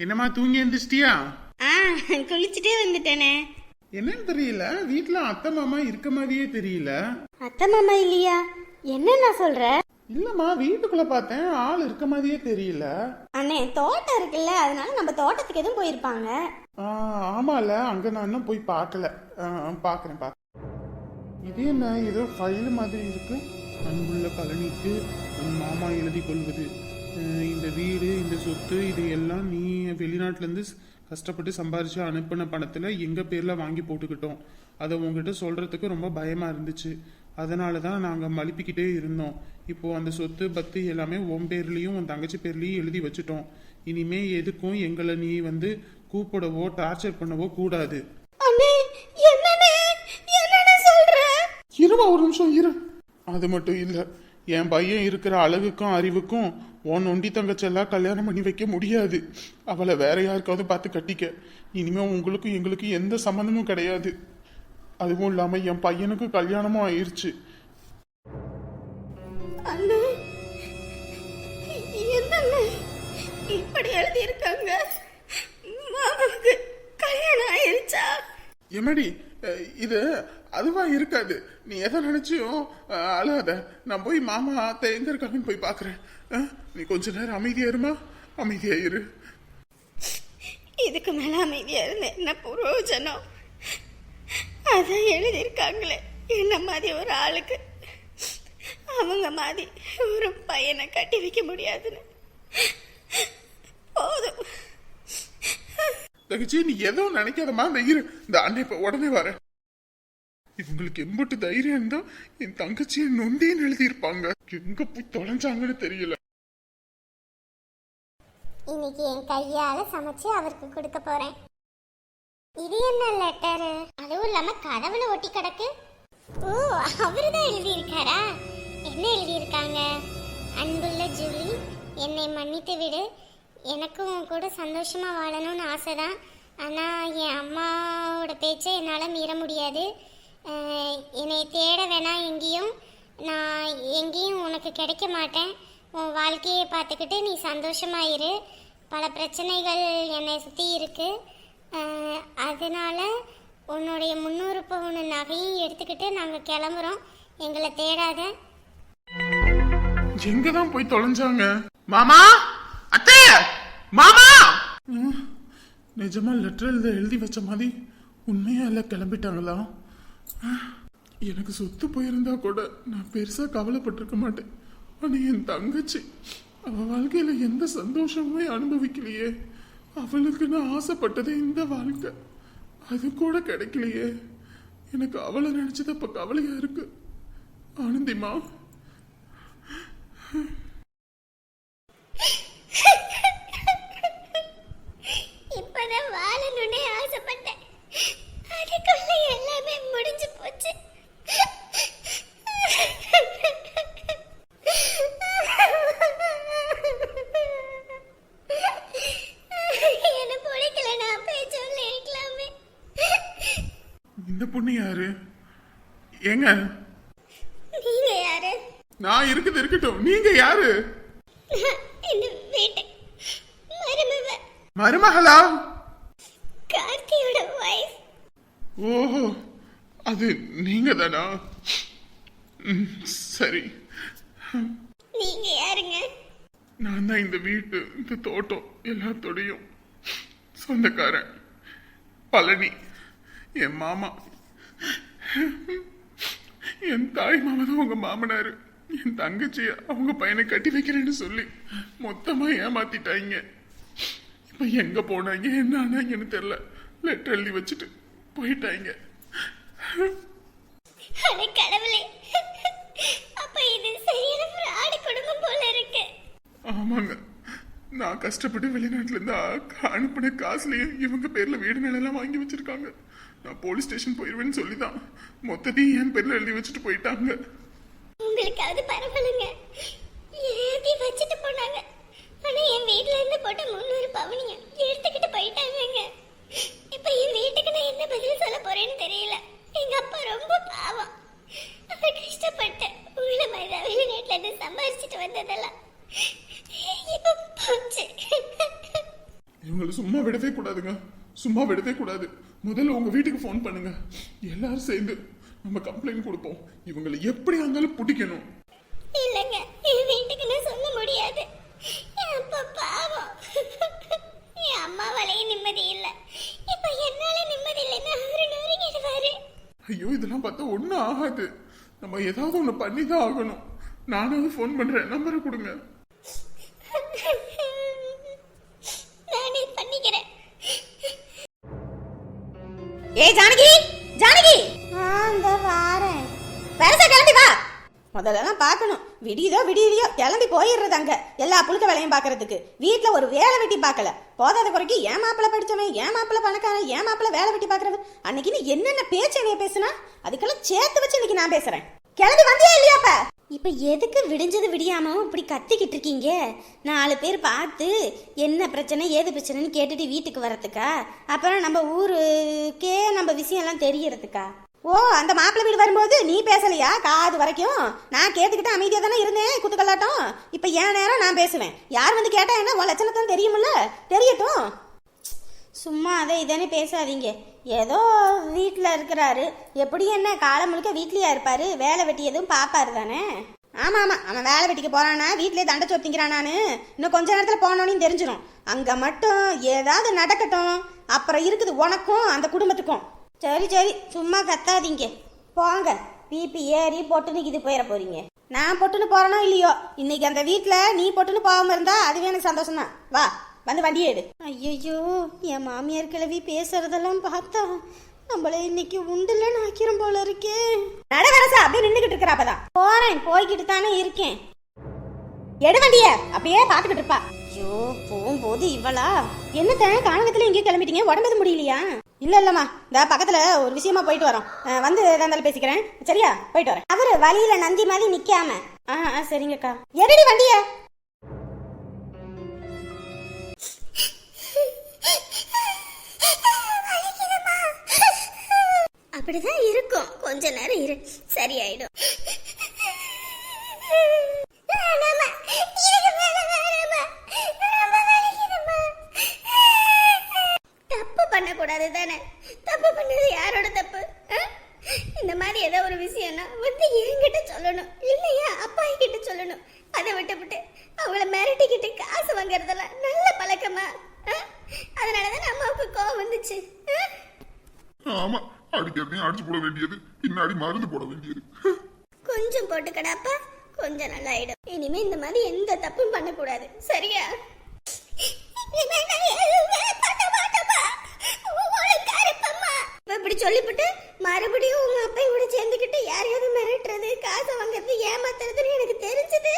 என்னம்மா தூங்கி எந்திரிச்சிட்டியா? ஆ குளிச்சுட்டே வந்துட்டேனே. என்னன்னு தெரியல. வீட்ல அத்தை மாமா இருக்க மாதிரியே தெரியல. அத்தை மாமா இல்லையா? என்னண்ணா சொல்ற? இல்லம்மா வீட்டுக்குள்ள பார்த்தேன். ஆள் இருக்க மாதிரியே தெரியல. அண்ணே தோட்டம் இருக்குல்ல அதனால நம்ம தோட்டத்துக்கு எதுவும் போயிருப்பாங்க. ஆமால அங்க நான் இன்னும் போய் பார்க்கல. ஆ, பார்க்கறேன் பார்க்கறேன். இது என்ன? ஏதோ ஃபைல் மாதிரி இருக்கு. அன்புள்ள பழனிக்கு மாமா எழுதி கொள்வது. இந்த வீடு இந்த சொத்து இது எல்லாம் நீ வெளிநாட்டுல இருந்து கஷ்டப்பட்டு சம்பாரிச்சு அனுப்பின பணத்துல எங்க பேர்ல வாங்கி போட்டுக்கிட்டோம். அதை உங்ககிட்ட சொல்றதுக்கு ரொம்ப பயமா இருந்துச்சு. அதனால தான் நாங்கள் மழுப்பிக்கிட்டே இருந்தோம். இப்போ அந்த சொத்து பத்து எல்லாமே உன் பேர்லேயும் உன் தங்கச்சி பேர்லேயும் எழுதி வச்சுட்டோம். இனிமே எதுக்கும் எங்களை நீ வந்து கூப்பிடவோ டார்ச்சர் பண்ணவோ கூடாது. இருமா ஒரு நிமிஷம் இரு. அது மட்டும் இல்லை. என் பையன் இருக்கிற அழகுக்கும் அறிவுக்கும் உன் நொண்டி தங்கச்செல்லாம் கல்யாணம் பண்ணி வைக்க முடியாது. அவளை வேற யாருக்காவது பார்த்து கட்டிக்க. இனிமே உங்களுக்கும் எங்களுக்கும் எந்த சம்மந்தமும் கிடையாது. அதுவும் இல்லாமல் என் பையனுக்கும் கல்யாணமும் என்னண்ணே இப்படி எழுதி இருக்காங்க மாமாவுக்கு கல்யாணம் ஆயிருச்சா? எமடி இது அதுவா இருக்காது. நீ எதை நினைச்சியும் அஹ், அழாத. நான் போய் மாமா அத்தை எங்க இருக்காங்கன்னு போய் பாக்குறேன். நீ கொஞ்ச நேரம் அமைதியா இருமா? அமைதியா இரு. இதுக்கு மேல அமைதியா இருந்த என்ன புரோஜனம்? அதான் எழுதியிருக்காங்களே என்ன மாதிரி ஒரு ஆளுக்கு? அவங்க மாதிரி ஒரு பையனை கட்டி வைக்க முடியாதுன்னு. போதும். தங்கச்சி நீ எதுவும் நினைக்காதம்மா. இந்த இரு இந்த அண்ணன் இப்போ உடனே வரேன். இவங்களுக்கு எம்பட்டு தைரியம் இருந்தா என் தங்கச்சியை நொந்தின்னு எழுதியிருப்பாங்க எங்க போய் தொலைஞ்சாங்கன்னு தெரியல. இன்னைக்கு என் கையால சமைச்சு அவருக்கு கொடுக்க போறேன். இது என்ன லெட்டர் அதுவும் இல்லாம கதவுல ஒட்டி கிடக்கு. ஓ அவருதான் எழுதியிருக்காரா? என்ன எழுதியிருக்காங்க? அன்புள்ள ஜூலி என்னை மன்னித்து விடு. எனக்கும் உன் கூட சந்தோஷமாக வாழணும்னு ஆசை தான் ஆனால் என் அம்மாவோட பேச்சை என்னால் மீற முடியாது. என்னை தேட வேணாம் எங்கேயும். நான் எங்கேயும் உனக்கு கிடைக்க மாட்டேன். உன் வாழ்க்கையை பார்த்துக்கிட்டு நீ சந்தோஷமாயிரு பல பிரச்சனைகள் என்னை சுற்றி இருக்குது அதனால் உன்னுடைய முன்னூறு பவுன் நகையும் எடுத்துக்கிட்டு நாங்கள் கிளம்புறோம். எங்களை தேடாத. எங்கதான் போய் தொலைஞ்சாங்க? மாமா? மாமா! நிஜமா லெட்டர் எழுத எழுதி வச்ச மாதிரி உண்மையா இல்ல கிளம்பிட்டாங்களா? எனக்கு சொத்து போயிருந்தா கூட நான் பெருசா கவலைப்பட்டிருக்க மாட்டேன். ஆனா என் தங்கச்சி அவ வாழ்க்கையில எந்த சந்தோஷமுமே அனுபவிக்கலையே. அவளுக்கு நான் ஆசைப்பட்டது இந்த வாழ்க்கை. அது கூட கிடைக்கலையே. எனக்கு அவளை நினைச்சது அப்ப கவலையா இருக்கு? ஆனந்திமா இப்பதான் வாழணும்னே ஆசைப்பட்டேன் அதுக்குள்ள எல்லாமே முடிஞ்சு போச்சு எனக்கு பிடிக்கல நான் போய் சொல்லி இருக்கலாமே இந்த பொண்ணு யாரு ஏங்க? நீங்க யாரு? நான் இருக்குது இருக்கட்டும். நீங்க யாரு? இந்த வீட்டு மருமவ. மருமகளா? கார்த்தியோட வைஃப் ஓஹோ அது நீங்க தானா? சரி. நீங்க யாருங்க? நான் தான் இந்த வீட்டு இந்த தோட்டம் எல்லாத்தோடையும் சொந்தக்காரன். பழனி என் மாமா. என் தாய் மாமா தான் உங்க மாமனாரு. என் தங்கச்சிய அவங்க பையனை கட்டி வைக்கிறேன்னு சொல்லி மொத்தமா ஏமாத்திட்டாங்க. இப்ப எங்க போனாங்க என்ன ஆனாங்கன்னு தெரியல. லெட்டர் எழுதி வச்சுட்டு போயிட்டாங்க. கடவுளே. அப்ப இது சரியான ஃப்ராடு குடும்பம் போல இருக்கு. ஆமாங்க. நான் கஷ்டப்பட்டு வெளிநாட்டிலேருந்து அனுப்பின காசுலேயே இவங்க பேரில் வீடு நிலம் வாங்கி வச்சிருக்காங்க. நான் போலீஸ் ஸ்டேஷன் போயிடுவேன்னு சொல்லி தான் மொத்தத்தையும் என் பேரில் எழுதி வச்சுட்டு போயிட்டாங்க. உங்களுக்கு அது பரவாயில்லைங்க. எழுதி வச்சுட்டு போனாங்க. ஆனால் என் வீட்டிலேருந்து போட்ட முந்நூறு பவுனிய எடுத்துக்கிட்டு போயிட்டாங்கங்க. இப்போ என் வீட்டுக்கு நான் என்ன பதில் சொல்ல போகிறேன்னு தெரியல. எங்கள் அப்பா ரொம்ப பாவம். அவர் கஷ்டப்பட்டு உள்ள மாதிரி வெளிநாட்டிலேருந்து சம்பாரிச்சிட்டு வந்ததெல்லாம். இவங்களை சும்மா விடவே கூடாதுங்க. சும்மா விடவே கூடாது. முதல்ல உங்க வீட்டுக்கு ஃபோன் பண்ணுங்க. எல்லாரும் சேர்ந்து நம்ம கம்ப்ளைண்ட் கொடுப்போம். இவங்களை எப்படி இருந்தாலும் பிடிக்கணும். இல்லைங்க வீட்டுக்கு நான் சொல்ல முடியாது. பாவம். என் அம்மாவாலேயே நிம்மதி இல்லை. இப்போ என்னால நிம்மதி இல்லைன்னு அவரு நொறுங்கிடுவாரு. ஐயோ இதெல்லாம் பார்த்தா ஒன்றும் ஆகாது. நம்ம ஏதாவது ஒன்று பண்ணி தான் ஆகணும். நானாவது ஃபோன் பண்றேன். நம்பரை கொடுங்க. ஏய் ஜானகி! ஜானகி! அந்த வாரேன். பெருசா கிளம்பி வா. முதல்லலாம் பார்க்கணும். விடியுதோ விடியலையோ கிளம்பி போயிடுறது அங்க. எல்லா புழுக்க வேலையும் பார்க்கறதுக்கு. வீட்டில் ஒரு வேலை வெட்டி பார்க்கல. போதாத குறைக்கு ஏன் மாப்பிள்ள படிச்சவன் ஏன் மாப்பிள்ள பணக்காரன் ஏன் மாப்பிள்ள வேலை வெட்டி பார்க்கறது. அன்னைக்கு நீ என்னென்ன பேச்சு பேசுனா? அதுக்கெல்லாம் சேர்த்து வச்சு இன்னைக்கு நான் பேசுறேன். கிளம்பி வந்தியா இல்லையாப்ப இப்போ எதுக்கு விடிஞ்சது விடியாமல் இப்படி கத்திக்கிட்டு இருக்கீங்க? நாலு பேர் பார்த்து என்ன பிரச்சனை ஏது பிரச்சனைன்னு கேட்டுட்டு வீட்டுக்கு வரதுக்கா அப்புறம் நம்ம ஊருக்கே நம்ம விஷயம்லாம் தெரியறதுக்கா? ஓ அந்த மாப்பிள்ளை வீடு வரும்போது நீ பேசலையா? காது வரைக்கும். நான் கேட்டுக்கிட்டு அமைதியாக தானே இருந்தேன் குத்துக்கல்லாட்டம். இப்போ என் நேரம் நான் பேசுவேன். யார் வந்து கேட்டால் என்ன? உன் லட்சணத்தான் தெரியுமில்ல தெரியட்டும். சும்மா அதை இதானே பேசாதீங்க. ஏதோ வீட்டில் இருக்கிறாரு. எப்படி என்ன? காலம் முழுக்க வீட்லேயா இருப்பாரு. வேலை வெட்டி எதுவும் பார்ப்பாரு தானே? ஆமாம் ஆமாம் அவன் வேலை வெட்டிக்கு போகிறானா வீட்டிலே தண்டை சொத்திங்கிறான் இன்னும் கொஞ்ச நேரத்தில் போனோன்னு தெரிஞ்சிடும் அங்கே மட்டும் ஏதாவது நடக்கட்டும். அப்புறம் இருக்குது உனக்கும் அந்த குடும்பத்துக்கும். சரி சரி. சும்மா கத்தாதீங்க. போங்க. பிபி ஏறி பொட்டுன்னு இது போயிட போறீங்க. நான் பொட்டுன்னு போகிறேனோ இல்லையோ? இன்னைக்கு அந்த வீட்டில் நீ பொட்டுன்னு போகாம இருந்தா அதுவே எனக்கு சந்தோஷம் தான் வா. வந்து வண்டியை எடு. ஐயோ என் மாமியார் கிழவி பேசுறதெல்லாம் பார்த்தா நம்மள இன்னைக்கு உண்டுலன்னு ஆக்கிரும் போல இருக்கே. நடவரசா அப்படியே நின்றுகிட்டு இருக்கிற அப்பதான். போறேன் போய்கிட்டு தானே இருக்கேன். எடு வண்டிய அப்படியே பாத்துக்கிட்டு இருப்பா. ஐயோ போகும்போது இவளா? என்னத்த காலகத்துல எங்கேயும் கிளம்பிட்டீங்க? உடம்பு முடியலையா? இல்ல இல்லம்மா. இந்த பக்கத்துல ஒரு விஷயமா போயிட்டு வரோம். அஹ் வந்து இருந்தாலும் பேசிக்கிறேன். சரியா? போயிட்டு வரேன். அவரு வழியில நந்தி மாதிரி நிக்காம. ஆ ஆ, சரிங்கக்கா. எடுடி வண்டிய? கொஞ்ச நேரம் இரு. சரியாயிடும். தப்பு பண்ணக்கூடாது தானே தப்பு பண்ணது யாரோட தப்பு? இந்த மாதிரி ஏதோ ஒரு விஷயம்னா வந்து என்கிட்ட சொல்லணும். இல்லையா? அப்பா கிட்ட சொல்லணும். அதை விட்டுவிட்டு அவங்கள மிரட்டிக்கிட்டு காசு வாங்குறதெல்லாம் நல்ல பழக்கமா? அதனாலதான் அம்மாவுக்கு கோவம் வந்துச்சு. ஆமா. அடிக்கிறதையும் அடிச்சு போட வேண்டியது பின்னாடி மருந்து போட வேண்டியது. கொஞ்சம் போட்டுக்கடாப்பா. கொஞ்சம் நல்லா ஆயிடும் இனிமே இந்த மாதிரி எந்த தப்பும் பண்ணக்கூடாது. சரியா? பண்ண மாட்டேம்மா. ஒழுங்கா இப்படி சொல்லிவிட்டு மறுபடியும் உங்க அப்பையோட சேர்ந்துக்கிட்டு யாரையாவது மிரட்டுறது காசை வாங்குறது ஏமாத்துறதுன்னு எனக்கு தெரிஞ்சது.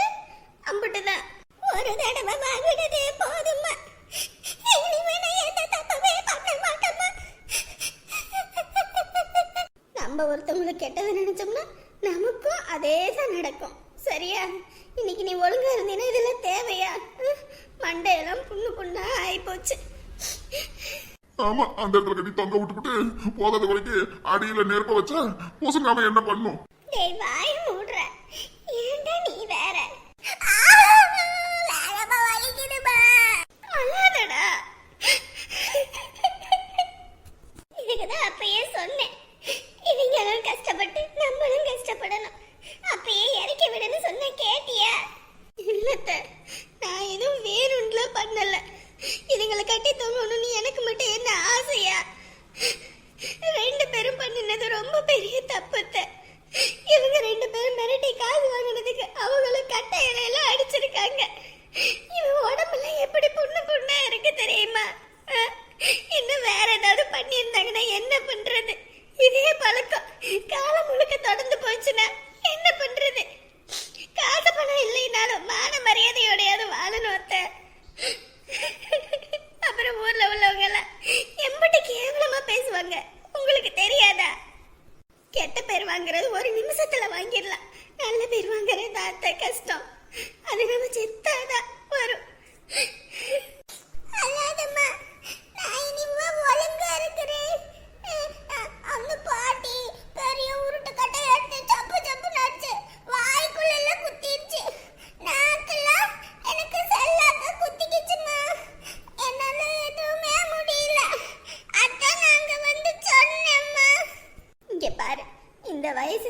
அம்பிட்டுதான். ஒரு தடவை வாங்கினதே போதும்மா இனிமே நான் எந்த தப்புமே பண்ண மாட்டேம்மா நம்ம ஒருத்தவங்களை கெட்டது நினைச்சோம்னா நமக்கும் அதே தான் நடக்கும் சரியா இன்னைக்கு நீ ஒழுங்கா இருந்தீன்னா இதெல்லாம் தேவையா அஹ், மண்டையெல்லாம் புண்ணு புண்ணா ஆயிப்போச்சு ஆமா அந்த இடத்துல கட்டி தொங்க விட்டுப்புட்டு போதாத குறைக்கு அடியில நெருப்ப வச்சா பூசங்காம என்ன பண்ணும்? டேய் வாய மூடுற. நீ வேற? அழாதடா. இதுக்குதான் அப்பயே சொன்னேன். இவங்களும் கஷ்டப்பட்டு நம்மளும் கஷ்டப்படணும். அப்பயே இறக்கி விடுன்னு சொன்ன கேட்டியா? இல்லத்த நான் எதுவும் வேணும்ல பண்ணலை. இதுங்களை கட்டி தூங்கணும்னு எனக்கு மட்டும் என்ன ஆசையா? ரெண்டு பேரும் பண்ணினது ரொம்ப பெரிய தப்பு.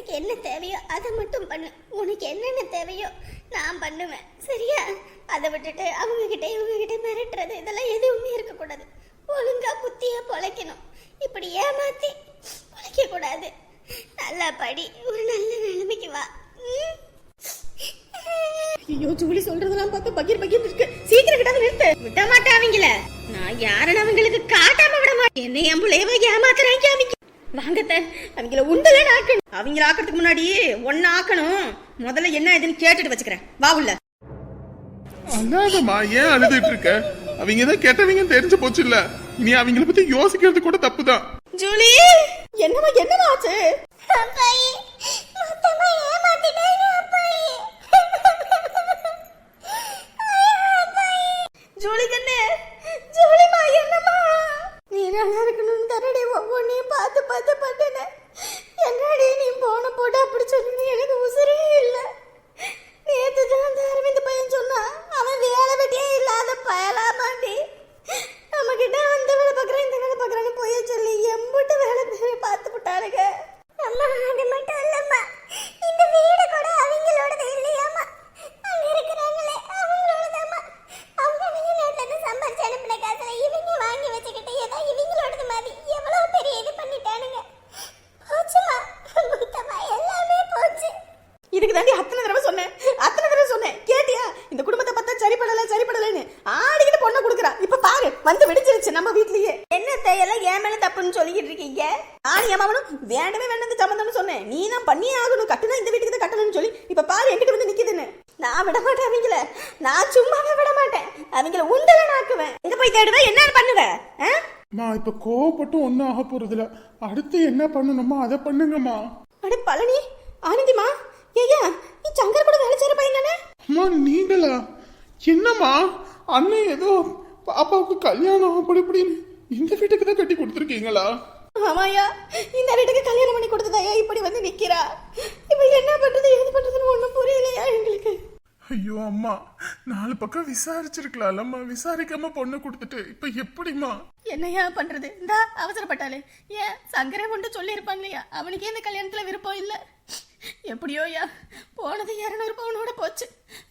மனசுக்கு என்ன தேவையோ அதை மட்டும் பண்ணு. உனக்கு என்னென்ன தேவையோ நான் பண்ணுவேன். சரியா? அதை விட்டுட்டு அவங்க கிட்ட இவங்க கிட்ட மிரட்டுறது இதெல்லாம் எதுவுமே இருக்கக்கூடாது. ஒழுங்கா புத்தியா பொழைக்கணும். இப்படி ஏமாத்தி பொழைக்க கூடாது நல்லா படி. ஒரு நல்ல நிலைமைக்கு வா. ஐயோ ஜூலி சொல்றதெல்லாம் பார்த்து பகீர் பகீர் இருக்கு. சீக்கிரம் கிட்ட நிறுத்து. விட மாட்டேன் அவங்கள நான் யாருன்னு அவங்களுக்கு காட்டாம விட மாட்டேன். என்ன என் பிள்ளையவ ஏமாத்துறாங்க அவங்க. வாங்கத்த. அவங்கள உண்டல ஆக்கணும் அவங்கள ஆக்கிறதுக்கு முன்னாடி ஒன்னு ஆக்கணும். முதல்ல என்ன ஏதுன்னு கேட்டுட்டு வச்சுக்கிறேன். வா உள்ள. அல்லாதம்மா ஏன் அழுதுட்டு இருக்க? அவங்க தான் கெட்டவங்கன்னு தெரிஞ்சு போச்சு இல்ல? நீ அவங்கள பத்தி யோசிக்கிறது கூட தப்புதான். ஜூலி என்னமா என்னமா ஆச்சு? அப்பாயி மொத்தமா ஏமாத்திட்டாங்க அப்பாயி ஜூலி கண்ணு ஜூலிமா என்னம்மா நீ நல்லா இருக்கணும்னு தரடி ஒவ்வொன்றையும் பார்த்து பார்த்து பண்ணன என்னடி நீ போன போட்டு அப்படி சொன்னீங்க எனக்கு உசுரே இல்லை நேற்று தான் அந்த அரவிந்த் பையன் சொன்னான் அவன் வேலை வெட்டியே இல்லாத பயலாமாண்டி நம்ம கிட்ட அந்த வேலை பார்க்குறேன் இந்த வேலை பார்க்குறேன்னு போய் சொல்லி எம்பிட்டு வேலை பேரை பார்த்து விட்டாருங்க அம்மா அது மட்டும் இல்லம்மா இந்த வீடு கூட அவங்களோடது இல்லையாம்மா அங்க இருக்கிறாங்களே அவங்களோடதாம்மா அவங்க வெளிநாட்டுல இருந்து சம்பாரிச்சு அனுப்பின காசுல இவங்க வாங்கி வச்சுக்கிட்டு ஏதோ இவங்களோடது மாதிரி எவ்வளவு பெரிய இது பண்ணிட்டானுங்க போச்சுமா மொத்தமா எல்லாமே போச்சு இதுக்கு தாண்டி அத்தனை தடவை சொன்னேன் அத்தனை தடவை சொன்னேன் கேட்டியா இந்த குடும்பத்தை பார்த்தா சரிப்படல சரிப்படலைன்னு ஆடிக்கிட்டு பொண்ணை கொடுக்குறா இப்ப பாரு வந்து வெடிச்சிருச்சு நம்ம வீட்லயே என்ன தையெல்லாம் ஏன் மேல தப்புன்னு சொல்லிக்கிட்டு இருக்கீங்க நான் ஏமாவனும் வேண்டவே வேண்டாம் சம்மந்தம்னு சொன்னேன். நீ தான் பண்ணியே ஆகணும். கட்டணும் இந்த வீட்டுக்கு தான் கட்டணும்னு சொல்லி இப்ப பாரு என்கிட்ட வந்து நிக்குதுன்னு. நான் விட மாட்டேன் அவங்கள. நான் சும்மாவே விட மாட்டேன். அவங்கள உண்டல நாக்குவேன் எங்க போய் தேடுவேன் என்ன பண்ணுவேன்? மா இப்ப கோவப்பட்டு ஒன்னும் ஆக போறதில்ல. அடுத்து என்ன பண்ணணுமோ அதை பண்ணுங்கம்மா. அட பழனி ஆனந்திமா ஏய்யா நீ சங்கர் கூட வேலை செய்யற பையன் தானே? அம்மா நீங்களா? என்னம்மா? அண்ணன் ஏதோ பாப்பாவுக்கு கல்யாணம் அப்படி இப்படின்னு இந்த வீட்டுக்கு தான் கட்டி கொடுத்துருக்கீங்களா? ஆமாயா இந்த வீட்டுக்கு கல்யாணம் பண்ணி கொடுத்ததாயா இப்படி வந்து நிக்கிறா? இப்ப என்ன பண்றது ஏது பண்றதுன்னு ஒண்ணும் புரியலையா எங்களுக்கு? ஐயோ அம்மா நாலு பக்கம் விசாரிச்சிருக்கலாம்லம்மா. விசாரிக்காம பொண்ணு கொடுத்துட்டு இப்ப எப்படிம்மா? என்னையா பண்றது? இந்தா அவசரப்பட்டாலே. ஏன் சங்கரே கொண்டு சொல்லியிருப்பான் இல்லையா அவனுக்கே இந்த கல்யாணத்துல விருப்பம் இல்ல. எப்படியோயா போனது இரநூறு பவுனோட போச்சு.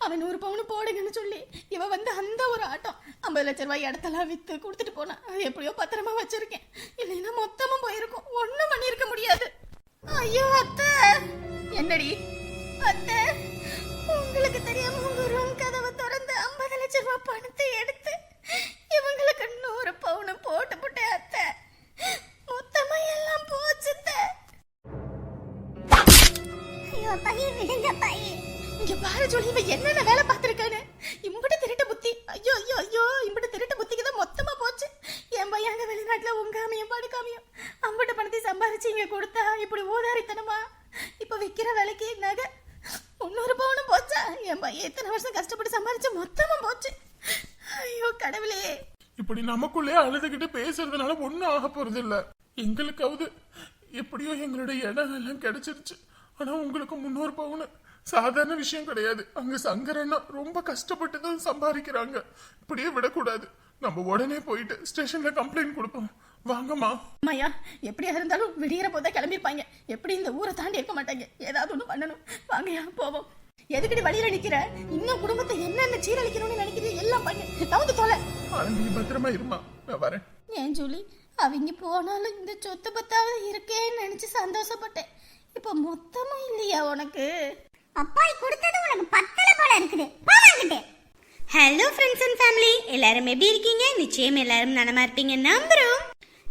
அவன் நூறு பவுன் போடுங்கன்னு சொல்லி இவ வந்து அந்த ஒரு ஆட்டம். ஐம்பது லட்ச ரூபாய் இடத்தெல்லாம் வித்து கொடுத்துட்டு போனா அது எப்படியோ பத்திரமா வச்சிருக்கேன். இல்லைன்னா மொத்தமா போயிருக்கும். ஒண்ணும் பண்ணியிருக்க முடியாது. ஐயோ அத்தை. என்னடி? அத்தை உங்களுக்கு தெரியாம உங்க ரூம் கதவை திறந்து ஐம்பது லட்ச ரூபாய் பணத்தை எடுத்து இவங்களுக்கு நூறு பவுன் போட்டு போட்டு அத்தை. மொத்தமா எல்லாம் போச்சு ஐயோ பையன் விடுங்க பையன் இங்க பாரு சொல்லி இவன் என்னென்ன வேலை பார்த்திருக்கானு இம்புட்டு திருட்டு புத்தி ஐயோ ஐயோ ஐயோ இம்புட்டு திருட்டு புத்திக்கு தான் மொத்தமா போச்சு என் பையன் அங்க வெளிநாட்டுல உங்காமையும் படுக்காமையும் அம்புட்டு பணத்தை சம்பாரிச்சு இங்க கொடுத்தா இப்படி ஊதாரித்தனமா இப்ப விக்கிற விலைக்கு நகை முன்னூறு பவுனும் போச்சா என் பையன் எத்தனை வருஷம் கஷ்டப்பட்டு சம்பாரிச்சு மொத்தமா போச்சு ஐயோ கடவுளே இப்படி நமக்குள்ளே அழுதுகிட்டு பேசுறதுனால ஒன்றும் ஆக போறது இல்லை எங்களுக்காவது எப்படியோ எங்களுடைய இடம் எல்லாம் கிடைச்சிருச்சு. ஆனா உங்களுக்கு முன்னூறு பவுனு சாதாரண விஷயம் கிடையாது. அங்க சங்கரன்னா ரொம்ப கஷ்டப்பட்டு தான் சம்பாதிக்கிறாங்க. இப்படியே விடக்கூடாது. நம்ம உடனே போயிட்டு ஸ்டேஷன்ல கம்ப்ளைண்ட் கொடுப்போம். வாங்கம்மா. அம்மாயா எப்படியா இருந்தாலும் விடியற போதா கிளம்பிருப்பாங்க. எப்படி இந்த ஊரை தாண்டி இருக்க மாட்டாங்க. ஏதாவது ஒன்று பண்ணணும். வாங்கயா போவோம். எதுக்கடி வழியில நிக்கிற? இன்னும் குடும்பத்தை என்னென்ன சீரழிக்கணும்னு நினைக்கிறது எல்லாம் பண்ணு. தவிர்த்து தொலை. நீ பத்திரமா இருமா? நான் வரேன். ஏன் ஜூலி? அவங்க போனாலும் இந்த சொத்து பத்தாவது இருக்கேன்னு நினைச்சு சந்தோஷப்பட்டேன். இப்ப மொத்தமா இல்லையா உனக்கு? அப்பாய் கொடுத்தது உனக்கு பத்தல போல இருக்குது. போவாங்கிட்டு ஹலோ ஃப்ரெண்ட்ஸ் அண்ட் ஃபேமிலி எல்லாரும் எப்படி இருக்கீங்க? நிச்சயம் எல்லாரும் நலமா இருப்பீங்க நம்புறோம்.